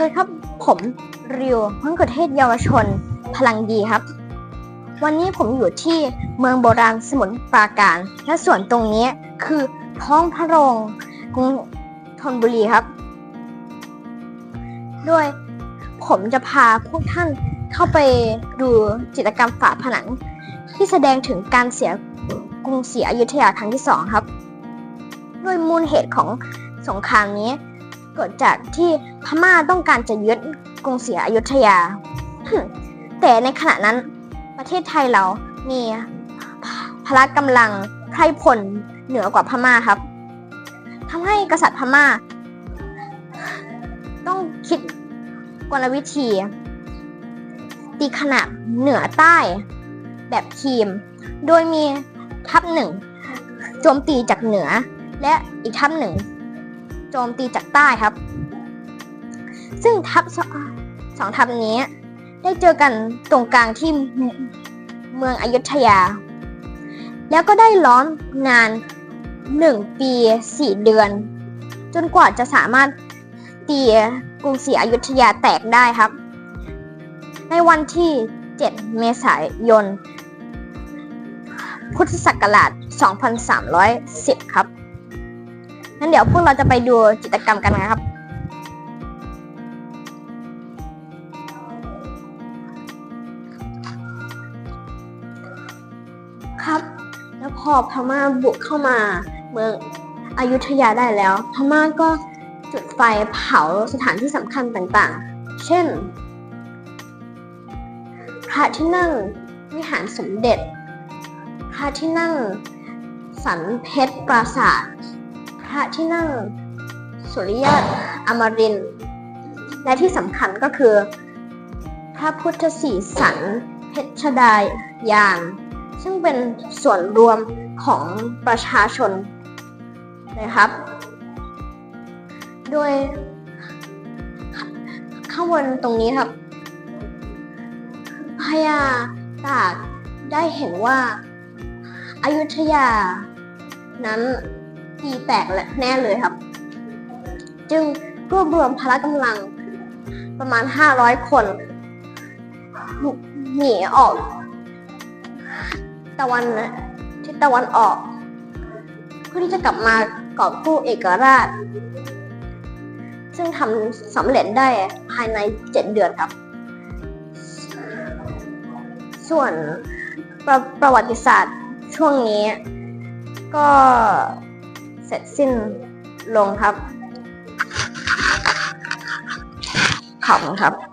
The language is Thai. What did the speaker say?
คยครับผมริวมะเขือเทศเยาวชน พลังดีครับ วันนี้ผมอยู่ที่เมืองโบราณสมุทรปราการ และส่วนตรงนี้คือท้องพระโรงกรุงธนบุรีครับ ด้วยผมจะพาพวกท่านเข้าไปดูจิตรกรรมฝาผนัง ที่แสดงถึงการเสียกรุงศรีอยุธยาครั้งที่สองครับ ด้วยมูลเหตุของสงครามนี้ เกิดจากที่พม่าต้องการจะยึดกรุงศรีอยุธยา แต่ในขณะนั้นประเทศไทยเรามีพละกำลังไพร่พลเหนือกว่าพม่าครับทำให้กษัตริย์พม่า ต้องคิดกลวิธี ตีขนาบเหนือใต้แบบทีม โดยมีทัพหนึ่งโจมตีจากเหนือ และอีกทัพหนึ่ง โจมตีจากใต้ครับ ซึ่งทัพสสองทัพนี้ได้เจอกันตรงกลางที่เมืองอยุธยา แล้วก็ได้ล้อมนานหนึ่งปีสี่เดือน จนกว่าจะสามารถตีกรุงศรีอยุธยาแตกได้ครับ ในวันที่ 7 เมษายน พุทธศักราช 2310 ครับ งั้นเดี๋ยวพวกเราจะไปดูจิตกรรมกันนะครับ ครับ แล้วพอพม่าบุกเข้ามาเมืองอยุธยาได้แล้ว พม่าก็จุดไฟเผาสถานที่สำคัญต่างๆ เช่น พระที่นั่งวิหารสมเด็จ พระที่นั่งสันเพชรปราสาท พระที่นั่งสุริยะอมริน และที่สำคัญก็คือ พระพุทธศรีสันเพชรดายยานซึ่งเป็นส่วนรวมของประชาชนนะครับ โดยข้างบนตรงนี้ครับพญาตากได้เห็นว่าอายุทยานั้น ตีแตกและแน่เลยครับ จึงรวบรวมพละกำลังประมาณ 500 คน หนีออกตะวันทิศตะวันออก เพื่อที่จะกลับมากอบกู้เอกราช ซึ่งทำสำเร็จได้ภายใน 7 เดือนครับ ส่วนประประวัติศาสตร์ช่วงนี้ก็ เสร็จสิ้นลงครับ ขอบคุณครับ